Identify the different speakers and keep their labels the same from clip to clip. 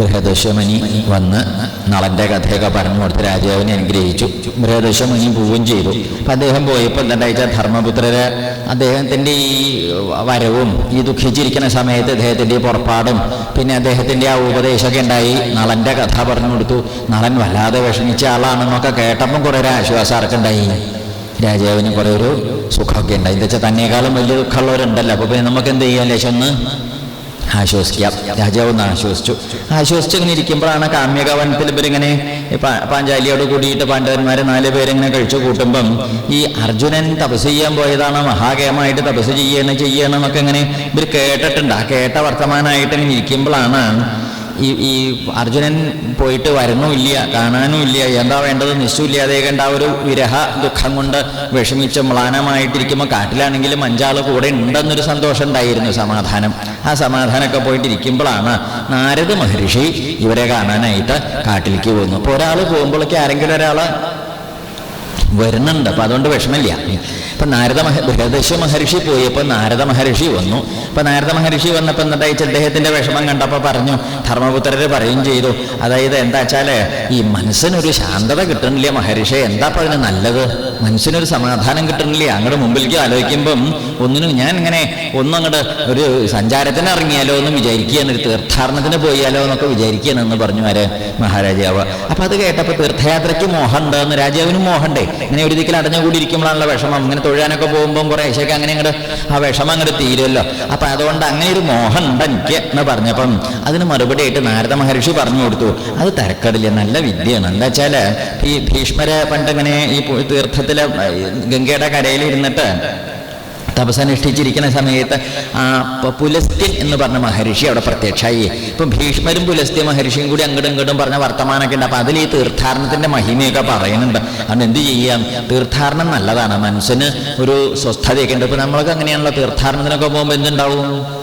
Speaker 1: ബൃഹദശമനി വന്ന് നളന്റെ കഥയൊക്കെ പറഞ്ഞു കൊടുത്ത് രാജാവിനെ അനുഗ്രഹിച്ചു. ബൃഹദശമനി പോവുകയും ചെയ്തു. അപ്പം അദ്ദേഹം പോയപ്പോൾ എന്താ വെച്ചാൽ ധർമ്മപുത്രര് അദ്ദേഹത്തിന്റെ ഈ വരവും ഈ ദുഃഖിച്ചിരിക്കുന്ന സമയത്ത് അദ്ദേഹത്തിന്റെ ഈ പുറപ്പാടും പിന്നെ അദ്ദേഹത്തിന്റെ ആ ഉപദേശമൊക്കെ ഉണ്ടായി. നളന്റെ കഥ പറഞ്ഞു കൊടുത്തു. നളൻ വല്ലാതെ വിഷമിച്ച ആളാണെന്നൊക്കെ കേട്ടപ്പം കുറേ ഒരു ആശ്വാസം ആർക്കുണ്ടായി രാജാവിന് കുറേ ഒരു സുഖമൊക്കെ ഉണ്ടായി. എന്താ വെച്ചാൽ തന്നെക്കാളും വലിയ ദുഃഖമുള്ളവരുണ്ടല്ലോ. അപ്പോൾ പിന്നെ നമുക്ക് എന്ത് ചെയ്യാം ലേശം ഒന്ന്? ആശ്വസിക്കാം രാജാവ് ഒന്ന് ആശ്വസിച്ചു. ആശ്വസിച്ച് ഇങ്ങനെ ഇരിക്കുമ്പോഴാണ് കാമ്യകവനത്തിൽ ഇവരിങ്ങനെ പാഞ്ചാലിയോട് കൂടിയിട്ട് പാണ്ഡവന്മാരെ നാല് പേരിങ്ങനെ കഴിച്ചു കൂട്ടുമ്പം ഈ അർജുനൻ തപസ് ചെയ്യാൻ പോയതാണ് മഹാകേമായിട്ട് തപസ് ചെയ്യണം ചെയ്യണം എന്നൊക്കെ ഇങ്ങനെ ഇവർ കേട്ടിട്ടുണ്ട്. ആ കേട്ട വർത്തമാനമായിട്ട് ഇങ്ങനെ ഇരിക്കുമ്പോഴാണ് ഈ ഈ അർജുനൻ പോയിട്ട് വരണമില്ല കാണാനുമില്ല എന്താ വേണ്ടത്? നിശ്ചയില്ലാതെ കണ്ട ഒരു വിരഹ ദുഃഖം കൊണ്ട് വിഷമിച്ച് മ്ലാനമായിട്ടിരിക്കുമ്പോൾ കാട്ടിലാണെങ്കിലും അഞ്ചാൾ കൂടെ ഉണ്ടെന്നൊരു സന്തോഷം ഉണ്ടായിരുന്നു സമാധാനം. ആ സമാധാനമൊക്കെ പോയിട്ടിരിക്കുമ്പോഴാണ് നാരദ മഹർഷി ഇവരെ കാണാനായിട്ട് കാട്ടിലേക്ക് പോകുന്നു അപ്പോൾ ഒരാൾ പോകുമ്പോഴേക്ക് ആരെങ്കിലും ഒരാൾ വരുന്നുണ്ട്. അപ്പം അതുകൊണ്ട് വിഷമില്ല. ഇപ്പം നാരദ മഹ ബൃഹദശ മഹർഷി പോയപ്പോൾ നാരദ മഹർഷി വന്നു. അപ്പം നാരദ മഹർഷി വന്നപ്പോൾ എന്താ വെച്ചാൽ അദ്ദേഹത്തിന്റെ വിഷമം കണ്ടപ്പോൾ പറഞ്ഞു ധർമ്മപുത്രർ പറയും ചെയ്തു. അതായത് എന്താ വെച്ചാൽ ഈ മനസ്സിനൊരു ശാന്തത കിട്ടണില്ല മഹർഷി. എന്താ അപ്പം അതിന് നല്ലത്? മനസ്സിനൊരു സമാധാനം കിട്ടണില്ല. അങ്ങോട്ട് മുമ്പിലേക്ക് ആലോചിക്കുമ്പം ഒന്നിനും ഞാൻ ഇങ്ങനെ ഒന്നങ്ങോട്ട് ഒരു സഞ്ചാരത്തിന് ഇറങ്ങിയാലോ എന്ന് വിചാരിക്കുകയാണ്. ഒരു തീർത്ഥാടനത്തിന് പോയാലോ എന്നൊക്കെ വിചാരിക്കുകയാണെന്ന് പറഞ്ഞു ആര്? മഹാരാജാവ്. അപ്പം അത് കേട്ടപ്പോൾ തീർത്ഥയാത്രയ്ക്ക് ഉണ്ടോ എന്ന് രാജാവിനും മോഹമുണ്ടേ ഇങ്ങനെ ഒരു ദിക്കിൽ അടഞ്ഞുകൂടിയിരിക്കുമ്പോഴാണല്ലോ വിഷമം. ഇങ്ങനെ തൊഴാനൊക്കെ പോകുമ്പോൾ കുറേ അങ്ങനെ അങ്ങോട്ട് ആ വിഷമം അങ്ങോട്ട് തീരുമല്ലോ അപ്പം അതുകൊണ്ട് അങ്ങനെ ഒരു മോഹം ഉണ്ട് എനിക്ക് എന്ന് പറഞ്ഞപ്പം അതിന് മറുപടി ആയിട്ട് നാരദ മഹർഷി പറഞ്ഞു കൊടുത്തു. അത് തരക്കടില്ല നല്ല വിദ്യയാണ്. എന്താ വെച്ചാൽ ഈ ഭീഷ്മരെ പണ്ടിങ്ങനെ ഈ തീർത്ഥത്തിലെ ഗംഗയുടെ കരയിൽ ഇരുന്നിട്ട് തപസനുഷ്ഠിച്ചിരിക്കുന്ന സമയത്ത് ആ പുലസ്ത്യൻ എന്ന് പറഞ്ഞ മഹർഷി അവിടെ പ്രത്യക്ഷമായി. ഇപ്പം ഭീഷ്മരും പുലസ്ത്യ മഹർഷിയും കൂടി അങ്ങോട്ടും ഇങ്ങോട്ടും പറഞ്ഞ വർത്തമാനമൊക്കെ ഉണ്ട്. അപ്പം അതിൽ ഈ തീർത്ഥാടനത്തിന്റെ മഹിമയൊക്കെ പറയുന്നുണ്ട്. അതുകൊണ്ട് എന്ത് ചെയ്യാം? തീർത്ഥാടനം നല്ലതാണ്. മനസ്സിന് ഒരു സ്വസ്ഥതയൊക്കെ ഉണ്ട്. ഇപ്പം നമ്മളൊക്കെ അങ്ങനെയാണല്ലോ. തീർത്ഥാടനത്തിനൊക്കെ പോകുമ്പോൾ എന്തുണ്ടാവും?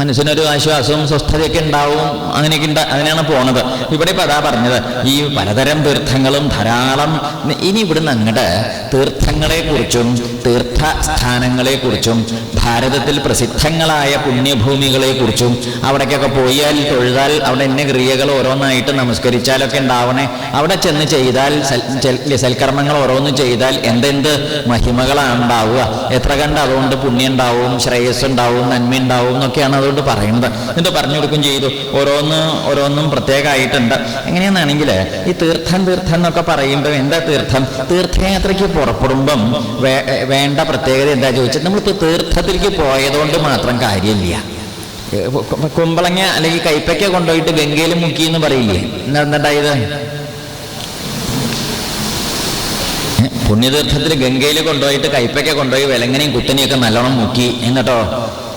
Speaker 1: മനസ്സിനൊരു ആശ്വാസവും സ്വസ്ഥതയൊക്കെ ഉണ്ടാവും. അങ്ങനെയൊക്കെ ഉണ്ട് അങ്ങനെയാണ് പോണത്. ഇവിടെ ഇപ്പൊ അതാ പറഞ്ഞത്. ഈ പലതരം തീർത്ഥങ്ങളും ധാരാളം ഇനി ഇവിടുന്ന് അങ്ങോട്ട് തീർത്ഥങ്ങളെക്കുറിച്ചും തീർത്ഥ സ്ഥാനങ്ങളെക്കുറിച്ചും ഭാരതത്തിൽ പ്രസിദ്ധങ്ങളായ പുണ്യഭൂമികളെക്കുറിച്ചും അവിടേക്കൊക്കെ പോയാൽ തൊഴുതാൽ അവിടെ ഇന്ന ക്രിയകൾ ഓരോന്നായിട്ട് നമസ്കരിച്ചാലൊക്കെ ഉണ്ടാവണേ. അവിടെ ചെന്ന് ചെയ്താൽ സൽക്കർമ്മങ്ങൾ ഓരോന്ന് ചെയ്താൽ എന്തെന്ത് മഹിമകളാണ് ഉണ്ടാവുക. എത്ര കണ്ട് അതുകൊണ്ട് പുണ്യം ഉണ്ടാവും ശ്രേയസ് ഉണ്ടാവും നന്മ ഉണ്ടാവും എന്നൊക്കെയാണ് അതുകൊണ്ട് പറയുന്നത്. എന്നിട്ട് പറഞ്ഞു കൊടുക്കുകയും ചെയ്തു. ഓരോന്ന് ഓരോന്നും പ്രത്യേകമായിട്ടുണ്ട്. എങ്ങനെയാണെന്നാണെങ്കിൽ ഈ തീർത്ഥം തീർത്ഥം എന്നൊക്കെ പറയുമ്പോൾ എന്താ തീർത്ഥം? തീർത്ഥയാത്രയ്ക്ക് പുറപ്പെടുമ്പം വേണ്ട പ്രത്യേകത എന്താ ചോദിച്ചാൽ നമ്മളിപ്പോൾ തീർത്ഥത്തിലേക്ക് പോയതുകൊണ്ട് മാത്രം കാര്യമില്ല. കുമ്പളങ്ങ അല്ലെങ്കിൽ കൈപ്പയ്ക്ക കൊണ്ടുപോയിട്ട് ഗംഗയിൽ മുക്കി എന്ന് പറയില്ലേ? എന്താ എന്താണ്ടായത്? പുണ്യതീർത്ഥത്തിൽ ഗംഗയിൽ കൊണ്ടുപോയിട്ട് കൈപ്പയ്ക്ക കൊണ്ടുപോയി വിലങ്ങനെയും കുത്തനെയൊക്കെ നല്ലോണം മുക്കി. എന്നിട്ടോ?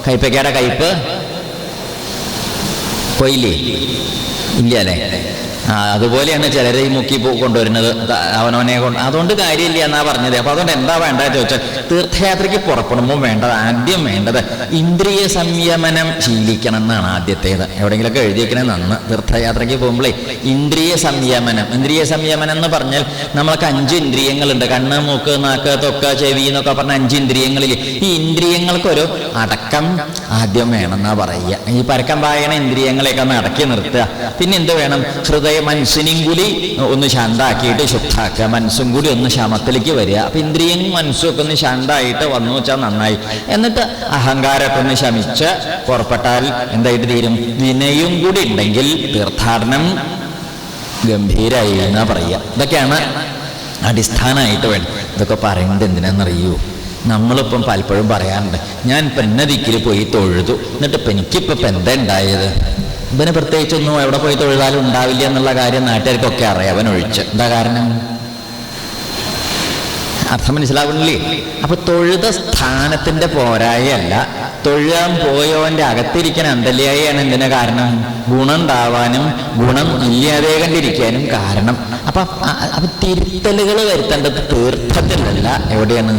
Speaker 1: കൈപ്പയ്ക്കയുടെ കയ്പ് പോയില്ലേ? ഇല്ല അല്ലേ? അതുപോലെയാണ് ചിലരെ ഈ മുക്കി കൊണ്ടുവരുന്നത്. അവനവനെ കൊണ്ട് അതുകൊണ്ട് കാര്യമില്ല എന്നാ പറഞ്ഞത്. അപ്പൊ അതുകൊണ്ട് എന്താ വേണ്ടത് ചോദിച്ചാൽ തീർത്ഥയാത്രയ്ക്ക് പുറപ്പെടുമ്പോൾ വേണ്ടത് ആദ്യം വേണ്ടത് ഇന്ദ്രിയ സംയമനം ശീലിക്കണം എന്നാണ് ആദ്യത്തേത്. എവിടെയെങ്കിലൊക്കെ എഴുതിയിരിക്കണേ നന്ന്. തീർത്ഥയാത്രയ്ക്ക് പോകുമ്പോഴേ ഇന്ദ്രിയ സംയമനം. ഇന്ദ്രിയ സംയമനം എന്ന് പറഞ്ഞാൽ നമ്മൾക്ക് അഞ്ച് ഇന്ദ്രിയങ്ങളുണ്ട്. കണ്ണ് മൂക്ക് നാക്ക് തൊക്ക ചെവി എന്നൊക്കെ പറഞ്ഞ അഞ്ച് ഇന്ദ്രിയങ്ങളിൽ ഈ ഇന്ദ്രിയങ്ങൾക്കൊരു അടക്കം ആദ്യം വേണമെന്നാ പറയുക. ഈ പരക്കം പായണ ഇന്ദ്രിയങ്ങളെയൊക്കെ ഒന്ന് അടക്കി നിർത്തുക. പിന്നെ എന്ത് വേണം? ഹൃദയ മനസ്സിനെയും കൂടി ഒന്ന് ശാന്താക്കിയിട്ട് ശുദ്ധാക്കുക മനസ്സും കൂടി ഒന്ന് ശമത്തിലേക്ക് വരിക. അപ്പൊ ഇന്ദ്രിയും മനസ്സും ഒന്ന് ശാന്തായിട്ട് വന്നു വെച്ചാൽ നന്നായി. എന്നിട്ട് അഹങ്കാരമൊക്കെ ഒന്ന് ശമിച്ച് പുറപ്പെട്ടാൽ എന്തായിട്ട് തീരും? വിനയും കൂടി ഉണ്ടെങ്കിൽ തീർത്ഥാടനം ഗംഭീരായി എന്നാ പറയുക. ഇതൊക്കെയാണ് അടിസ്ഥാനമായിട്ട് വേണം ഇതൊക്കെ പറയുന്നത് എന്തിനാണെന്നറിയൂ നമ്മളിപ്പം പലപ്പോഴും പറയാറുണ്ട് ഞാൻ പെന്നതിക്കിൽ പോയി തൊഴുതു. എന്നിട്ട് ഇപ്പം എന്താ ഉണ്ടായത്? ഇവന് പ്രത്യേകിച്ചൊന്നും എവിടെ പോയി തൊഴുതാലും ഉണ്ടാവില്ല എന്നുള്ള കാര്യം നാട്ടുകാർക്കൊക്കെ അറിയാം അവൻ ഒഴിച്ച്. എന്താ കാരണം? അർത്ഥം മനസ്സിലാവുന്നില്ലേ? അപ്പൊ തൊഴുത സ്ഥാനത്തിന്റെ പോരായല്ല തൊഴുതാൻ പോയവന്റെ അകത്തിരിക്കുന്ന അന്തല്യായാണ് എന്തിനാ കാരണം? ഗുണം ഉണ്ടാവാനും ഗുണം ഇല്ലാതെ കണ്ടിരിക്കാനും കാരണം. അപ്പൊ അപ്പൊ തിരുത്തലുകൾ വരുത്തേണ്ടത് തീർത്ഥത്തിലല്ല എവിടെയാണ്?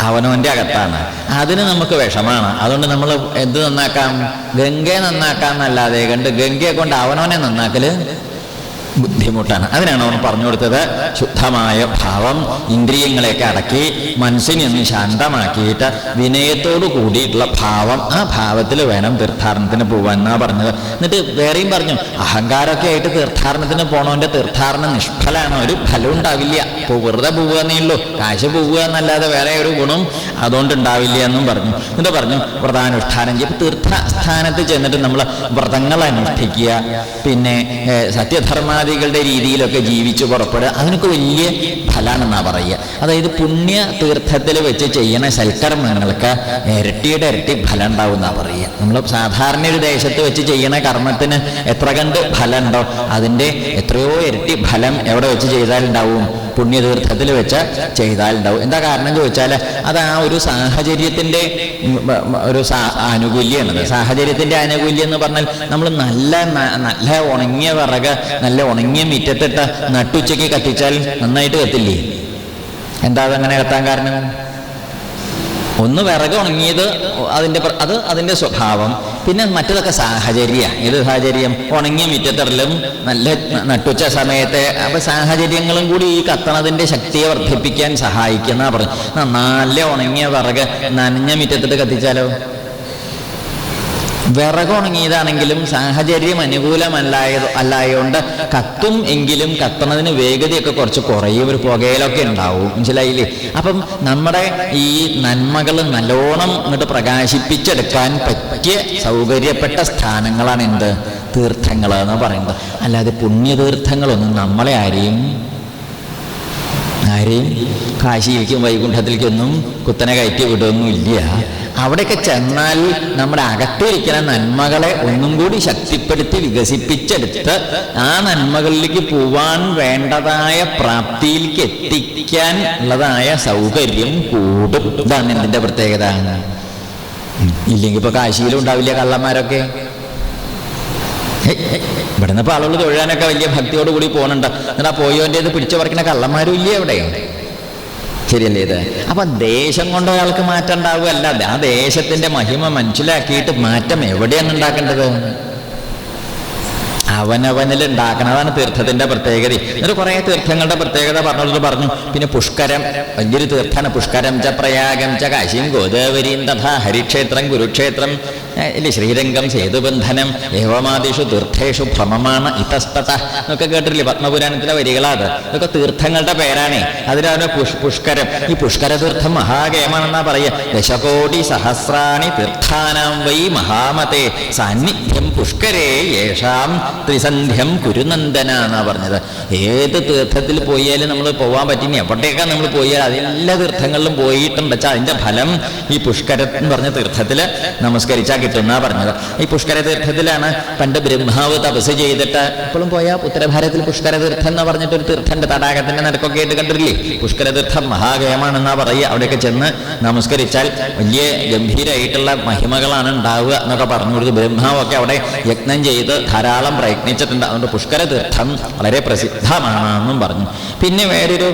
Speaker 1: അവനവന്റെ അകത്താണ്. അതിന് നമുക്ക് വിഷമാണ്. അതുകൊണ്ട് നമ്മൾ എന്ത് നന്നാക്കാം? ഗംഗയെ നന്നാക്കാം എന്നല്ലാതെ കണ്ട് ഗംഗയെ കൊണ്ട് അവനവനെ നന്നാക്കൽ ബുദ്ധിമുട്ടാണ്. അതിനാണ് അവൻ പറഞ്ഞു കൊടുത്തത് ശുദ്ധമായ ഭാവം ഇന്ദ്രിയങ്ങളെയൊക്കെ അടക്കി മനസ്സിനെ ഒന്ന് ശാന്തമാക്കിയിട്ട് വിനയത്തോടു കൂടിയിട്ടുള്ള ഭാവം ആ ഭാവത്തിൽ വേണം തീർത്ഥാടനത്തിന് പോകാൻ എന്നാ പറഞ്ഞത്. എന്നിട്ട് വേറെയും പറഞ്ഞു അഹങ്കാരമൊക്കെ ആയിട്ട് തീർത്ഥാടനത്തിന് പോണവന്റെ തീർത്ഥാടനം നിഷ്ഫലമാണ് ഒരു ഫലം ഉണ്ടാവില്ല. വെറുതെ പോവുക എന്നേ ഉള്ളൂ. കാശ് പോവുക എന്നല്ലാതെ വേറെ ഒരു ഗുണം അതുകൊണ്ട് ഉണ്ടാവില്ല എന്നും പറഞ്ഞു. എന്നിട്ട് പറഞ്ഞു വ്രതാനുഷ്ഠാനം ചെയ്യും. തീർത്ഥസ്ഥാനത്ത് ചെന്നിട്ട് നമ്മൾ വ്രതങ്ങൾ അനുഷ്ഠിക്കുക. പിന്നെ ഏഹ്, സത്യധർമാദികളുടെ രീതിയിലൊക്കെ ജീവിച്ച് പുറപ്പെടുക. അതിനൊക്കെ വലിയ ഫലമാണെന്നാ പറയുക. അതായത് പുണ്യ തീർത്ഥത്തിൽ വെച്ച് ചെയ്യണ സൽക്കർമ്മങ്ങൾക്ക് ഇരട്ടിയുടെ ഇരട്ടി ഫലം ഉണ്ടാവും എന്നാ പറയുക. നമ്മൾ സാധാരണ ഒരു ദേശത്ത് വെച്ച് ചെയ്യണ കർമ്മത്തിന് എത്ര കണ്ട് ഫലമുണ്ടോ അതിന്റെ എത്രയോ ഇരട്ടി ഫലം എവിടെ വെച്ച് ചെയ്താലുണ്ടാവും. പുണ്യതീർത്ഥത്തിൽ വെച്ച് ചെയ്താലുണ്ടാവും. എന്താ കാരണം ചോദിച്ചാൽ അത് ആ ഒരു സാഹചര്യത്തിന്റെ ഒരു ആനുകൂല്യമാണത് സാഹചര്യത്തിന്റെ ആനുകൂല്യം എന്ന് പറഞ്ഞാൽ നമ്മൾ നല്ല നല്ല ഉണങ്ങിയ വിറക് നല്ല ഉണങ്ങിയ മിറ്റത്തിട്ട നട്ടുച്ചയ്ക്ക് കത്തിച്ചാൽ നന്നായിട്ട് കത്തില്ലേ? എന്താ അതങ്ങനെ കത്താൻ കാരണം? ഒന്ന് വിറക് ഉണങ്ങിയത് അതിന്റെ അത് അതിന്റെ സ്വഭാവം. പിന്നെ മറ്റതൊക്കെ സാഹചര്യ. ഏത് സാഹചര്യം? ഉണങ്ങിയ മിറ്റത്തിടലും നല്ല നട്ടുച്ച സമയത്തെ അപ്പൊ സാഹചര്യങ്ങളും കൂടി ഈ കത്തണതിന്റെ ശക്തിയെ വർദ്ധിപ്പിക്കാൻ സഹായിക്കുന്ന പറഞ്ഞു നല്ല ഉണങ്ങിയ വിറക് നനഞ്ഞ മിറ്റത്തിട്ട് കത്തിച്ചാലോ? വിറക് ഉണങ്ങിയതാണെങ്കിലും സാഹചര്യം അനുകൂലമല്ലായത് അല്ലായതുകൊണ്ട് കത്തും എങ്കിലും കത്തണതിന് വേഗതയൊക്കെ കുറച്ച് കുറയും. ഒരു പുകയിലൊക്കെ ഉണ്ടാവും. മനസ്സിലായില്ലേ? അപ്പം നമ്മുടെ ഈ നന്മകൾ നല്ലോണം ഇങ്ങോട്ട് പ്രകാശിപ്പിച്ചെടുക്കാൻ പറ്റിയ സൗകര്യപ്പെട്ട സ്ഥാനങ്ങളാണ് എന്ത്? തീർത്ഥങ്ങൾ എന്ന് പറയുന്നത്. അല്ലാതെ പുണ്യതീർത്ഥങ്ങളൊന്നും നമ്മളെ ആരെയും ആരെയും കാശിയിലേക്കും വൈകുണ്ഠത്തിലേക്കൊന്നും കുത്തനെ കയറ്റി വിടുകയൊന്നുമില്ല. അവിടെയൊക്കെ ചെന്നാൽ നമ്മുടെ അകത്തിരിക്കുന്ന നന്മകളെ ഒന്നും കൂടി ശക്തിപ്പെടുത്തി വികസിപ്പിച്ചെടുത്ത് ആ നന്മകളിലേക്ക് പോവാൻ വേണ്ടതായ പ്രാപ്തിയിലേക്ക് എത്തിക്കാൻ ഉള്ളതായ സൗകര്യം കൂടും. ഇതാണ് ഇതിന്റെ പ്രത്യേകത. ഇല്ലെങ്കിൽ ഇപ്പൊ കാശിയിലും ഉണ്ടാവില്ല കള്ളന്മാരൊക്കെ. ഇവിടുന്ന് ഇപ്പൊ ആളുകൾ തൊഴാനൊക്കെ വലിയ ഭക്തിയോട് കൂടി പോകുന്നുണ്ട് എന്നാൽ ആ പോയോന്റെ ഇത് പിടിച്ചു പറിക്കുന്ന കള്ളന്മാരും ഇല്ലേ അവിടെ? ശരിയല്ലേ ഇത്? അപ്പൊ ദേശം കൊണ്ട് അയാൾക്ക് മാറ്റം ഉണ്ടാവുകയല്ല. ആ ദേശത്തിന്റെ മഹിമ മനസ്സിലാക്കിയിട്ട് മാറ്റം എവിടെയാണ് ഉണ്ടാക്കേണ്ടത്? അവനവനിൽ ഉണ്ടാക്കണതാണ് തീർത്ഥത്തിന്റെ പ്രത്യേകത. എന്നിട്ട് കുറെ തീർത്ഥങ്ങളുടെ പ്രത്യേകത പറഞ്ഞത് പറഞ്ഞു. പിന്നെ പുഷ്കരം വലിയൊരു തീർത്ഥാണ് പുഷ്കരം ച പ്രയാഗം ച കാശിയും ഗോദാവരിയും തഥാ ഹരിക്ഷേത്രം കുരുക്ഷേത്രം ഇല്ല ശ്രീരംഗം സേതുബന്ധനം ഏവമാദിഷു തീർത്ഥേഷു ഭ്രമമാണ് ഇതസ്തത. എന്നൊക്കെ കേട്ടിട്ടില്ലേ? പത്മപുരാണത്തിലെ വരികളാത്. ഇതൊക്കെ തീർത്ഥങ്ങളുടെ പേരാണേ. അതിലാണ് പുഷ് പുഷ്കരം. ഈ പുഷ്കര തീർത്ഥം മഹാകേമാണെന്നാ പറയുക. ദശകോടി സഹസ്രാണി തീർത്ഥാനാം വൈ മഹാമതേ. സാന്നിധ്യം പുഷ്കരേ യേഷാം ത്രിസന്ധ്യം കുരുനന്ദനാണ് പറഞ്ഞത്. ഏത് തീർത്ഥത്തിൽ പോയാലും നമ്മൾ പോകാൻ പറ്റിനി എവിടെയൊക്കെ നമ്മൾ പോയാൽ അതെല്ലാ തീർത്ഥങ്ങളിലും പോയിട്ടുണ്ട് വെച്ചാൽ അതിന്റെ ഫലം ഈ പുഷ്കര എന്ന് പറഞ്ഞ തീർത്ഥത്തിൽ നമസ്കരിച്ചാൽ കിട്ടുന്ന പറഞ്ഞത്. ഈ പുഷ്കര തീർത്ഥത്തിലാണ് പണ്ട് ബ്രഹ്മാവ് തപസ് ചെയ്തിട്ട് ഇപ്പോഴും പോയാൽ ഉത്തരഭാരതത്തിൽ പുഷ്കര തീർത്ഥം എന്ന് പറഞ്ഞിട്ട് ഒരു തീർത്ഥന്റെ തടാകത്തിന്റെ നടക്കൊക്കെ ആയിട്ട് കണ്ടിട്ടില്ലേ? പുഷ്കര തീർത്ഥം മഹാഗയമാണെന്നാ പറയുക. അവിടെയൊക്കെ ചെന്ന് നമസ്കരിച്ചാൽ വലിയ ഗംഭീരമായിട്ടുള്ള മഹിമകളാണ് ഉണ്ടാവുക എന്നൊക്കെ പറഞ്ഞു കൊടുത്ത് ബ്രഹ്മാവൊക്കെ അവിടെ യജ്ഞം ചെയ്ത് ധാരാളം പ്രയത്നിച്ചിട്ടുണ്ട് അതുകൊണ്ട് പുഷ്കര തീർത്ഥം വളരെ പ്രസിദ്ധമാണെന്നും പറഞ്ഞു പിന്നെ വേറൊരു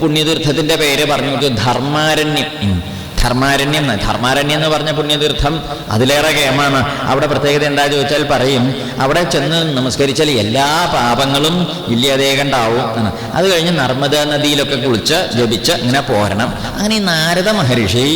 Speaker 1: പുണ്യതീർത്ഥത്തിന്റെ പേര് പറഞ്ഞു ധർമാരണ്യം. ധർമാരണ്യം ധർമാരണ്യം എന്ന് പറഞ്ഞ പുണ്യതീർത്ഥം അതിലേറെ കേമാണ് അവിടെ പ്രത്യേകത എന്താ ചോദിച്ചാൽ പറയും അവിടെ ചെന്ന് നമസ്കരിച്ചാൽ എല്ലാ പാപങ്ങളും ഇല്ലാതെ കണ്ടാവും. അത് കഴിഞ്ഞ് നർമ്മദ നദിയിലൊക്കെ കുളിച്ച് ജപിച്ച് ഇങ്ങനെ പോരണം അങ്ങനെ ഈ നാരദ മഹർഷി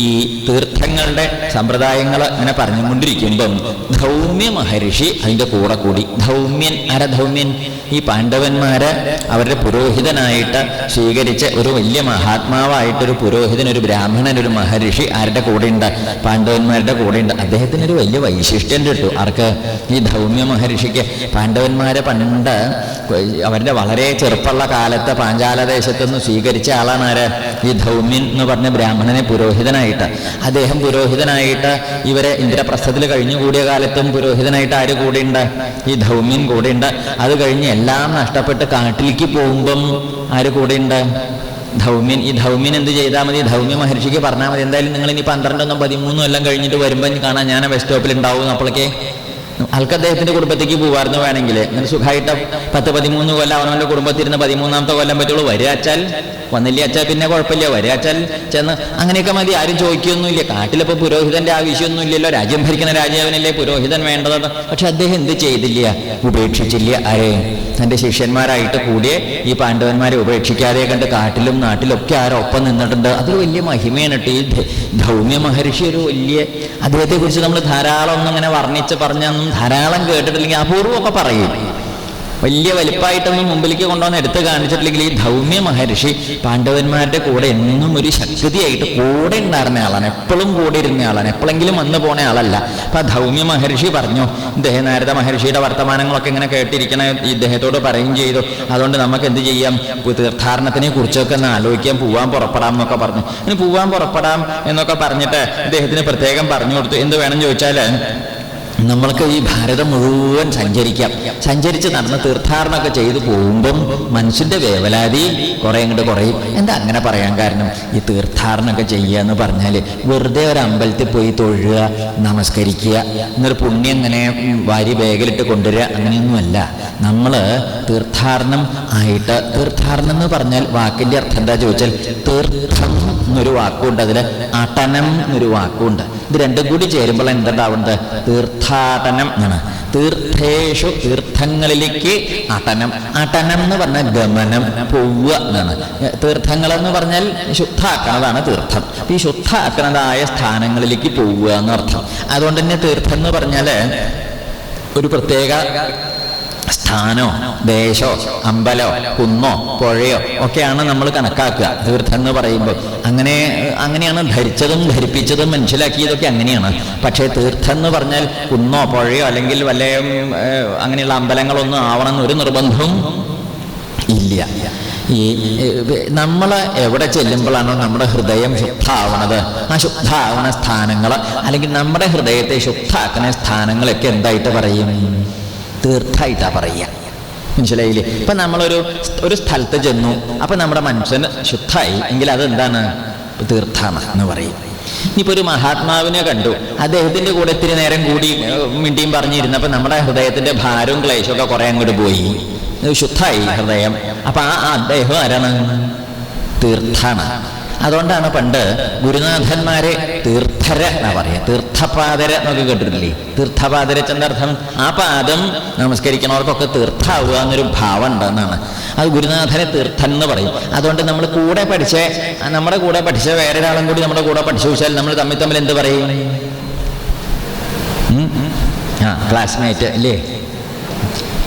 Speaker 1: ഈ തീർത്ഥങ്ങളുടെ സമ്പ്രദായങ്ങൾ ഇങ്ങനെ പറഞ്ഞുകൊണ്ടിരിക്കുമ്പം ധൗമ്യ മഹർഷി അതിന്റെ കൂടെ കൂടി ധൗമ്യൻ ആര ധൗമ്യൻ ഈ പാണ്ഡവന്മാരെ അവരുടെ പുരോഹിതനായിട്ട് സ്വീകരിച്ച് ഒരു വലിയ മഹാത്മാവായിട്ടൊരു പുരോഹിതൻ ഒരു ബ്രാഹ്മണൻ ഒരു മഹർഷി ആരുടെ കൂടെയുണ്ട്? പാണ്ഡവന്മാരുടെ കൂടെയുണ്ട്. അദ്ദേഹത്തിന് ഒരു വലിയ വൈശിഷ്ട്യം കിട്ടും. ആർക്ക്? ഈ ധൗമ്യ മഹർഷിക്ക്. പാണ്ഡവന്മാരെ പണ്ട് അവരുടെ വളരെ ചെറുപ്പമുള്ള കാലത്ത് പാഞ്ചാലദേശത്തു നിന്ന് സ്വീകരിച്ച ആളാണ് ആര്? ഈ ധൗമ്യൻ എന്ന് പറഞ്ഞ ബ്രാഹ്മണനെ പുരോഹിതനായിട്ട്. അദ്ദേഹം പുരോഹിതനായിട്ട് ഇവരെ ഇന്ദ്രപ്രസ്ഥത്തിൽ കഴിഞ്ഞുകൂടിയ കാലത്തും പുരോഹിതനായിട്ട് ആര് കൂടെയുണ്ട്? ഈ ധൗമ്യൻ കൂടെയുണ്ട്. അത് കഴിഞ്ഞ് എല്ലാം നഷ്ടപ്പെട്ട് കാട്ടിലേക്ക് പോകുമ്പം ആര് കൂടെയുണ്ട്? ധൗമ്യൻ ഈ ധൗമ്യൻ എന്ത് ചെയ്താൽ മതി? ധൗമ്യ മഹർഷിക്ക് പറഞ്ഞാൽ മതി. എന്തായാലും നിങ്ങൾ ഇനി പന്ത്രണ്ടൊന്നും പതിമൂന്നും എല്ലാം കഴിഞ്ഞിട്ട് വരുമ്പോൾ കാണാൻ ഞാൻ ബസ് സ്റ്റോപ്പിൽ ഉണ്ടാവും അപ്പോഴേക്കേ ആൾക്ക് അദ്ദേഹത്തിന്റെ കുടുംബത്തേക്ക് പോവായിരുന്നു വേണമെങ്കിൽ. അങ്ങനെ സുഖമായിട്ട് പത്ത് പതിമൂന്ന് കൊല്ലം അവനവന്റെ കുടുംബത്തിരുന്ന് പതിമൂന്നാമത്തെ കൊല്ലം പറ്റുള്ളൂ. വരികച്ചാൽ വന്നില്ലേ അച്ചാൽ പിന്നെ കുഴപ്പമില്ല. വരികച്ചാൽ ചെന്ന് അങ്ങനെയൊക്കെ മതി. ആരും ചോദിക്കൊന്നുമില്ല. കാട്ടിലിപ്പോൾ പുരോഹിതന്റെ ആവശ്യമൊന്നും ഇല്ലല്ലോ. രാജ്യം ഭരിക്കുന്ന രാജാവിനല്ലേ പുരോഹിതൻ വേണ്ടതാണ് പക്ഷെ അദ്ദേഹം എന്ത് ചെയ്തില്ല? ഉപേക്ഷിച്ചില്ല. ആരെ? തന്റെ ശിഷ്യന്മാരായിട്ട് കൂടിയ ഈ പാണ്ഡവന്മാരെ ഉപേക്ഷിക്കാതെ കണ്ട് കാട്ടിലും നാട്ടിലൊക്കെ ആരൊപ്പം നിന്നിട്ടുണ്ട്. അതൊരു വലിയ മഹിമയാണ് ഈ ധൗമ്യ മഹർഷി ഒരു വലിയ അദ്ദേഹത്തെക്കുറിച്ച് നമ്മൾ ധാരാളം ഒന്നും ഇങ്ങനെ വർണിച്ച് പറഞ്ഞൊന്നും ധാരാളം കേട്ടിട്ടില്ലെങ്കിൽ അപൂർവമൊക്കെ പറയും. വലിയ വലിപ്പായിട്ടൊന്നും മുമ്പിലേക്ക് കൊണ്ടുവന്ന് എടുത്ത് കാണിച്ചിട്ടില്ലെങ്കിൽ ഈ ധൗമ്യ മഹർഷി പാണ്ഡവന്മാരുടെ കൂടെ എന്നും ഒരു ശക്തിയായിട്ട് കൂടെ ഉണ്ടായിരുന്ന ആളാണ്. എപ്പോഴും കൂടെ ഇരുന്ന ആളാണ്. എപ്പോഴെങ്കിലും വന്നു പോണ ആളല്ല. അപ്പൊ ആ ധൗമ്യ മഹർഷി പറഞ്ഞു ഇദ്ദേഹം നാരദ മഹർഷിയുടെ വർത്തമാനങ്ങളൊക്കെ ഇങ്ങനെ കേട്ടിരിക്കണ ഇദ്ദേഹത്തോട് പറയുകയും ചെയ്തു. അതുകൊണ്ട് നമുക്ക് എന്ത് ചെയ്യാം? തീർത്ഥാടനത്തിനെ കുറിച്ചൊക്കെ ഒന്ന് ആലോചിക്കാം. പോവാൻ പുറപ്പെടാം എന്നൊക്കെ പറഞ്ഞു. ഇനി പോവാൻ പുറപ്പെടാം എന്നൊക്കെ പറഞ്ഞിട്ട് ഇദ്ദേഹത്തിന് പ്രത്യേകം പറഞ്ഞു കൊടുത്തു. എന്ത് വേണം ചോദിച്ചാൽ നമ്മൾക്ക് ഈ ഭാരതം മുഴുവൻ സഞ്ചരിക്കാം. സഞ്ചരിച്ച് നടന്ന് തീർത്ഥാടനമൊക്കെ ചെയ്തു പോകുമ്പം മനുഷ്യന്റെ വേവലാതി കുറെ അങ്ങോട്ട് കുറയും. എന്താ അങ്ങനെ പറയാൻ കാരണം? ഈ തീർത്ഥാടനമൊക്കെ ചെയ്യുക എന്ന് പറഞ്ഞാൽ വെറുതെ ഒരു അമ്പലത്തിൽ പോയി തൊഴുക നമസ്കരിക്കുക എന്നൊരു പുണ്യം ഇങ്ങനെ വാരി ബാഗിലിട്ട് കൊണ്ടുവരിക അങ്ങനെയൊന്നുമല്ല നമ്മൾ തീർത്ഥാടനം ആയിട്ട് തീർത്ഥാടനം എന്ന് പറഞ്ഞാൽ വാക്കിന്റെ അർത്ഥം എന്താ ചോദിച്ചാൽ തീർത്ഥം എന്നൊരു വാക്കുണ്ട് അതിൽ അടനം എന്നൊരു വാക്കുണ്ട്. ഇത് രണ്ടും കൂടി ചേരുമ്പോൾ എന്തുണ്ടാവുന്നത് തീർത്ഥാടനം എന്നാണ്. തീർത്ഥേഷു തീർത്ഥങ്ങളിലേക്ക് അടനം. അടനം എന്ന് പറഞ്ഞാൽ ഗമനം പോവുക എന്നാണ്. തീർത്ഥങ്ങൾ എന്ന് പറഞ്ഞാൽ ശുദ്ധാക്കണതാണ് തീർത്ഥം. ഈ ശുദ്ധാക്കണതായ സ്ഥാനങ്ങളിലേക്ക് പോവുക എന്നർത്ഥം. അതുകൊണ്ട് തന്നെ തീർത്ഥം എന്ന് പറഞ്ഞാൽ ഒരു പ്രത്യേക സ്ഥാനോ ദേശോ അമ്പലോ കുന്നോ പുഴയോ ഒക്കെയാണ് നമ്മൾ കണക്കാക്കുക. തീർത്ഥം എന്ന് പറയുമ്പോൾ അങ്ങനെ അങ്ങനെയാണ് ധരിച്ചതും ധരിപ്പിച്ചതും മനസ്സിലാക്കിയതൊക്കെ അങ്ങനെയാണ്. പക്ഷേ തീർത്ഥം എന്ന് പറഞ്ഞാൽ കുന്നോ പുഴയോ അല്ലെങ്കിൽ വല്ല അങ്ങനെയുള്ള അമ്പലങ്ങളൊന്നും ആവണം എന്നൊരു നിർബന്ധവും ഇല്ല. ഈ നമ്മൾ എവിടെ ചെല്ലുമ്പോഴാണോ നമ്മുടെ ഹൃദയം ശുദ്ധാവണത്? ആ ശുദ്ധാവണ സ്ഥാനങ്ങൾ അല്ലെങ്കിൽ നമ്മുടെ ഹൃദയത്തെ ശുദ്ധാക്കുന്ന സ്ഥാനങ്ങളൊക്കെ എന്തായിട്ട് പറയും? തീർത്ഥായിട്ടാ പറയുക. മനസ്സിലായില്ലേ? ഇപ്പൊ നമ്മളൊരു ഒരു സ്ഥലത്ത് ചെന്നു. അപ്പൊ നമ്മുടെ മനസ്സിന് ശുദ്ധായി. എങ്കിൽ അതെന്താണ്? തീർത്ഥാണ് എന്ന് പറയും. ഇനിയിപ്പോ ഒരു മഹാത്മാവിനെ കണ്ടു. അദ്ദേഹത്തിന്റെ കൂടെ ഇത്തിരി നേരം കൂടി മിണ്ടിയും പറഞ്ഞിരുന്നപ്പോ നമ്മുടെ ഹൃദയത്തിന്റെ ഭാരവും ക്ലേശവും ഒക്കെ കുറെ അങ്ങോട്ട് പോയി. ശുദ്ധായി ഹൃദയം. അപ്പൊ ആ അദ്ദേഹം ആരാണ്? തീർത്ഥാണ് അതുകൊണ്ടാണ് പണ്ട് ഗുരുനാഥന്മാരെ തീർത്ഥര എന്നാ പറയുക. തീർത്ഥപാതര എന്നൊക്കെ കേട്ടിട്ടില്ലേ? തീർത്ഥപാതര ചെന്നർത്ഥം ആ പാദം നമസ്കരിക്കണവർക്കൊക്കെ തീർത്ഥാവുക എന്നൊരു ഭാവം ഉണ്ടെന്നാണ് അത് ഗുരുനാഥനെ തീർത്ഥൻ എന്ന് പറയും. അതുകൊണ്ട് നമ്മൾ കൂടെ പഠിച്ച നമ്മുടെ കൂടെ പഠിച്ച വേറൊരാളും കൂടി നമ്മുടെ കൂടെ പഠിച്ചു വെച്ചാൽ നമ്മൾ തമ്മിൽ തമ്മിൽ എന്ത് പറയും? ആ ക്ലാസ്മേറ്റ് അല്ലേ?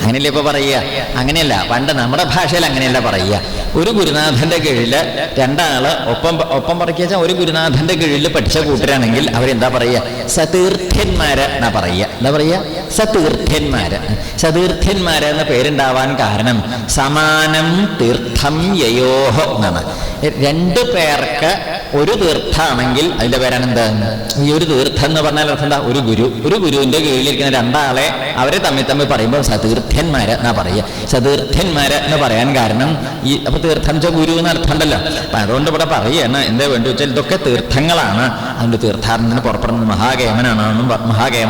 Speaker 1: അങ്ങനെയല്ലേ ഇപ്പൊ പറയുക? അങ്ങനെയല്ല. പണ്ട് നമ്മുടെ ഭാഷയിൽ അങ്ങനെയല്ല പറയുക. ഒരു ഗുരുനാഥന്റെ കീഴിൽ രണ്ടാൾ ഒപ്പം ഒപ്പം പറയുക ഒരു ഗുരുനാഥന്റെ കീഴിൽ പഠിച്ച കൂട്ടരാണെങ്കിൽ അവരെന്താ പറയുക? സതീർത്ഥ്യന്മാര് എന്നാ പറയുക. എന്താ പറയുക? സതീർത്ഥ്യന്മാര് സതീർത്ഥ്യന്മാര് എന്ന പേരുണ്ടാവാൻ കാരണം സമാനം തീർത്ഥം യയോഹോ എന്നാണ്. രണ്ടു പേർക്ക് ഒരു തീർത്ഥാണെങ്കിൽ അതിന്റെ പേരാണ് എന്താ? ഈ ഒരു തീർത്ഥം എന്ന് പറഞ്ഞാൽ അർത്ഥം എന്താ? ഒരു ഗുരു. ഒരു ഗുരുവിന്റെ കീഴിലിരിക്കുന്ന രണ്ടാളെ അവരെ തമ്മിൽ തമ്മിൽ പറയുമ്പോൾ സതീർത്ഥ്യന്മാര് എന്നാ പറയുക. സതീർത്ഥ്യന്മാര് എന്ന് പറയാൻ കാരണം ഈ അപ്പൊ തീർത്ഥം വെച്ചാൽ ഗുരു എന്ന് അർത്ഥം ഉണ്ടല്ലോ. അപ്പൊ അതുകൊണ്ട് ഇവിടെ പറയാണ് എന്താ വേണ്ടി വെച്ചാൽ ഇതൊക്കെ തീർത്ഥങ്ങളാണ്. അതുകൊണ്ട് തീർത്ഥാടനത്തിന് പുറപ്പെടുന്നത് മഹാകേമനാണെന്നും മഹാഗേമ